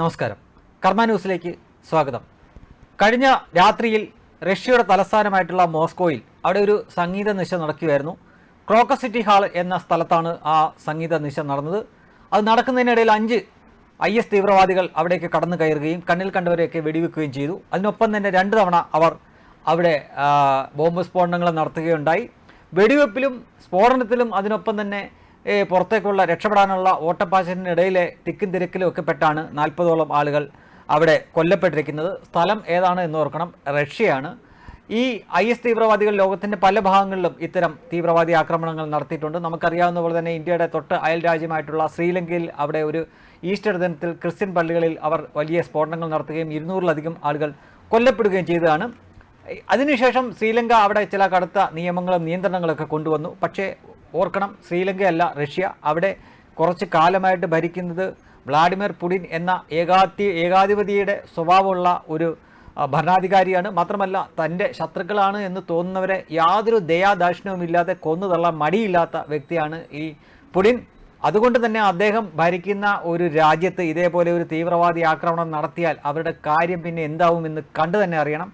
നമസ്കാരം. കർമ്മ ന്യൂസിലേക്ക് സ്വാഗതം. കഴിഞ്ഞ രാത്രിയിൽ റഷ്യയുടെ തലസ്ഥാനമായിട്ടുള്ള മോസ്കോയിൽ അവിടെ ഒരു സംഗീത നിശ നടക്കുകയായിരുന്നു. ക്രോക്ക സിറ്റി ഹാൾ എന്ന സ്ഥലത്താണ് ആ സംഗീത നിശ നടന്നത്. അത് നടക്കുന്നതിനിടയിൽ അഞ്ച് ഐ എസ് തീവ്രവാദികൾ അവിടേക്ക് കടന്നു കയറുകയും കണ്ണിൽ കണ്ടവരെയൊക്കെ വെടിവെക്കുകയും ചെയ്തു. അതിനൊപ്പം തന്നെ രണ്ട് തവണ അവർ അവിടെ ബോംബ് സ്ഫോടനങ്ങൾ നടത്തുകയുണ്ടായി. വെടിവെപ്പിലും സ്ഫോടനത്തിലും അതിനൊപ്പം തന്നെ പുറത്തേക്കുള്ള രക്ഷപ്പെടാനുള്ള ഓട്ടപ്പാച്ചിലിനിടയിലെ തിക്കും തിരക്കിലും ഒക്കെ പെട്ടാണ് നാൽപ്പതോളം ആളുകൾ അവിടെ കൊല്ലപ്പെട്ടിരിക്കുന്നത്. സ്ഥലം ഏതാണ് എന്ന് ഓർക്കണം. റഷ്യയാണ്. ഈ ഐ എസ് തീവ്രവാദികൾ ലോകത്തിന്റെ പല ഭാഗങ്ങളിലും ഇത്തരം തീവ്രവാദി ആക്രമണങ്ങൾ നടത്തിയിട്ടുണ്ട്. നമുക്കറിയാവുന്ന പോലെ തന്നെ ഇന്ത്യയുടെ തൊട്ട് അയൽ രാജ്യമായിട്ടുള്ള ശ്രീലങ്കയിൽ അവിടെ ഒരു ഈസ്റ്റർ ദിനത്തിൽ ക്രിസ്ത്യൻ പള്ളികളിൽ അവർ വലിയ സ്ഫോടനങ്ങൾ നടത്തുകയും ഇരുന്നൂറിലധികം ആളുകൾ കൊല്ലപ്പെടുകയും ചെയ്തതാണ്. അതിനുശേഷം ശ്രീലങ്ക അവിടെ ചില കടുത്ത നിയമങ്ങളും നിയന്ത്രണങ്ങളൊക്കെ കൊണ്ടുവന്നു. പക്ഷേ ഓർക്കണം ശ്രീലങ്കയല്ല റഷ്യ. അവിടെ കുറച്ച് കാലമായിട്ട് ഭരിക്കുന്നത് വ്ളാഡിമിർ പുടിൻ എന്ന ഏകാധി ഏകാധിപതിയുടെ സ്വഭാവമുള്ള ഒരു ഭരണാധികാരിയാണ്. മാത്രമല്ല തന്റെ ശത്രുക്കളാണ് എന്ന് തോന്നുന്നവരെ യാതൊരു ദയാദാക്ഷിണ്യവുമില്ലാതെ കൊന്നു തള്ളാൻ മടിയില്ലാത്ത വ്യക്തിയാണ് ഈ പുടിൻ. അതുകൊണ്ട് തന്നെ അദ്ദേഹം ഭരിക്കുന്ന ഒരു രാജ്യത്ത് ഇതേപോലെ ഒരു തീവ്രവാദി ആക്രമണം നടത്തിയാൽ അവരുടെ കാര്യം പിന്നെ എന്താവുമെന്ന് കണ്ടു തന്നെ അറിയണം.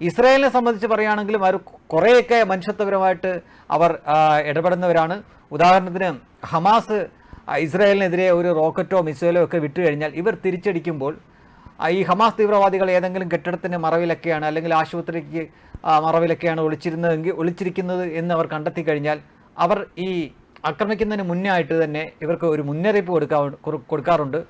ഇസ്രായേലിനെ സംബന്ധിച്ച് പറയുകയാണെങ്കിലും അവർ കുറേയൊക്കെ മനുഷ്യത്വപരമായിട്ട് അവർ ഇടപെടുന്നവരാണ്. ഉദാഹരണത്തിന് ഹമാസ് ഇസ്രായേലിനെതിരെ ഒരു റോക്കറ്റോ മിസൈലോ ഒക്കെ വിട്ടു കഴിഞ്ഞാൽ ഇവർ തിരിച്ചടിക്കുമ്പോൾ ഈ ഹമാസ് തീവ്രവാദികൾ ഏതെങ്കിലും കെട്ടിടത്തിന്റെ മറവിലൊക്കെയാണ് അല്ലെങ്കിൽ ആശുപത്രിക്ക് മറവിലൊക്കെയാണ് ഒളിച്ചിരുന്നതെങ്കിൽ ഒളിച്ചിരിക്കുന്നത് എന്ന് അവർ കണ്ടെത്തി കഴിഞ്ഞാൽ അവർ ഈ ആക്രമിക്കുന്നതിന് മുന്നേ ആയിട്ട് തന്നെ ഇവർക്ക് ഒരു മുന്നറിയിപ്പ് കൊടുക്കാ കൊടുക്കാറുണ്ട്.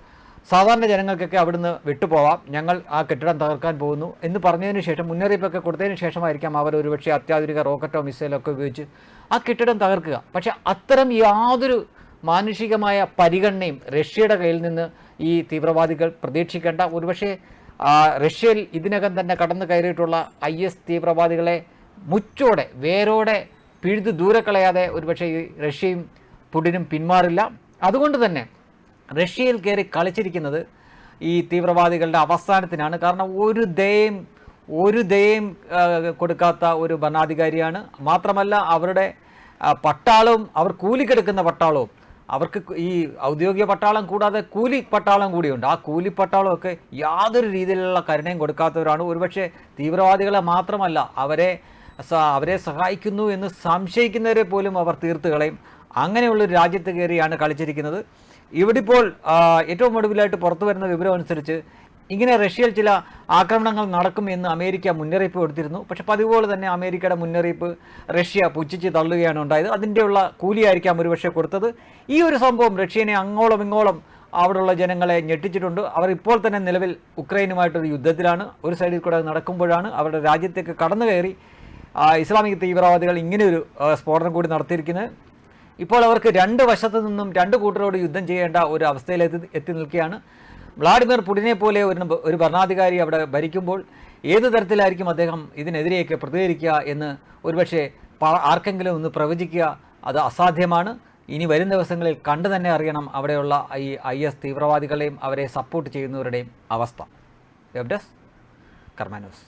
സാധാരണ ജനങ്ങൾക്കൊക്കെ അവിടുന്ന് വിട്ടുപോവാം. ഞങ്ങൾ ആ കെട്ടിടം തകർക്കാൻ പോകുന്നു എന്ന് പറഞ്ഞതിന് ശേഷം മുന്നറിയിപ്പൊക്കെ കൊടുത്തതിന് ശേഷമായിരിക്കാം അവർ ഒരുപക്ഷെ അത്യാധുനിക റോക്കറ്റോ മിസൈലോ ഒക്കെ ഉപയോഗിച്ച് ആ കെട്ടിടം തകർക്കുക. പക്ഷേ അത്തരം യാതൊരു മാനുഷികമായ പരിഗണനയും റഷ്യയുടെ കയ്യിൽ നിന്ന് ഈ തീവ്രവാദികൾ പ്രതീക്ഷിക്കേണ്ട. ഒരുപക്ഷെ റഷ്യയിൽ ഇതിനകം തന്നെ കടന്നു കയറിയിട്ടുള്ള ഐ എസ് തീവ്രവാദികളെ മുച്ചോടെ വേരോടെ പിഴുതു ദൂരെ കളയാതെ ഒരുപക്ഷെ ഈ റഷ്യയും പുടിനും പിന്മാറില്ല. അതുകൊണ്ട് തന്നെ റഷ്യയിൽ കയറി കളിച്ചിരിക്കുന്നത് ഈ തീവ്രവാദികളുടെ അവസാനത്തിനാണ്. കാരണം ഒരു ദയം ഒരു ദയം കൊടുക്കാത്ത ഒരു ഭരണാധികാരിയാണ്. മാത്രമല്ല അവരുടെ പട്ടാളവും അവർ കൂലിക്കെടുക്കുന്ന പട്ടാളവും അവർക്ക് ഈ ഔദ്യോഗിക പട്ടാളം കൂടാതെ കൂലി പട്ടാളം കൂടിയുണ്ട്. ആ കൂലി പട്ടാളമൊക്കെ യാതൊരു രീതിയിലുള്ള കരുണയും കൊടുക്കാത്തവരാണ്. ഒരുപക്ഷെ തീവ്രവാദികളെ മാത്രമല്ല അവരെ അവരെ സഹായിക്കുന്നു എന്ന് സംശയിക്കുന്നവരെ പോലും അവർ തീർത്തുകളയും അങ്ങനെയുള്ളൊരു രാജ്യത്ത് കയറിയാണ് കളിച്ചിരിക്കുന്നത്. ഇവിടെ ഇപ്പോൾ ഏറ്റവും ഒടുവിലായിട്ട് പുറത്തു വരുന്ന വിവരം അനുസരിച്ച് ഇങ്ങനെ റഷ്യയിൽ ചില ആക്രമണങ്ങൾ നടക്കും എന്ന് അമേരിക്ക മുന്നറിയിപ്പ് കൊടുത്തിരുന്നു. പക്ഷെ പതിവുപോലെ തന്നെ അമേരിക്കയുടെ മുന്നറിയിപ്പ് റഷ്യ പുച്ഛിച്ച് തള്ളുകയാണ് ഉണ്ടായത്. അതിന്റെയുള്ള കൂലിയായിരിക്കാം ഒരുപക്ഷെ കൊടുത്തത്. ഈ ഒരു സംഭവം റഷ്യനെ അങ്ങോളം ഇങ്ങോളം അവിടെയുള്ള ജനങ്ങളെ ഞെട്ടിച്ചിട്ടുണ്ട്. അവർ ഇപ്പോൾ തന്നെ നിലവിൽ ഉക്രൈനുമായിട്ടൊരു യുദ്ധത്തിലാണ്. ഒരു സൈഡിൽ കൂടെ നടക്കുമ്പോഴാണ് അവരുടെ രാജ്യത്തേക്ക് കടന്നു കയറി ഇസ്ലാമിക തീവ്രവാദികൾ ഇങ്ങനെയൊരു സ്ഫോടനം കൂടി നടത്തിയിരിക്കുന്നത്. ഇപ്പോൾ അവർക്ക് രണ്ട് വശത്തു നിന്നും രണ്ട് കൂട്ടരോട് യുദ്ധം ചെയ്യേണ്ട ഒരു അവസ്ഥയിലെത്തി എത്തി നിൽക്കുകയാണ്. വ്ളാഡിമിർ പുടിനെ പോലെ ഒരു ഒരു ഭരണാധികാരി അവിടെ ഭരിക്കുമ്പോൾ ഏത് തരത്തിലായിരിക്കും അദ്ദേഹം ഇതിനെതിരെയൊക്കെ പ്രതികരിക്കുക എന്ന് ഒരുപക്ഷെ ആർക്കെങ്കിലും ഒന്ന് പ്രവചിക്കുക അത് അസാധ്യമാണ്. ഇനി വരും ദിവസങ്ങളിൽ കണ്ടു തന്നെ അറിയണം അവിടെയുള്ള ഈ ഐ എസ് തീവ്രവാദികളെയും അവരെ സപ്പോർട്ട് ചെയ്യുന്നവരുടെയും അവസ്ഥ. Web desk Karma news.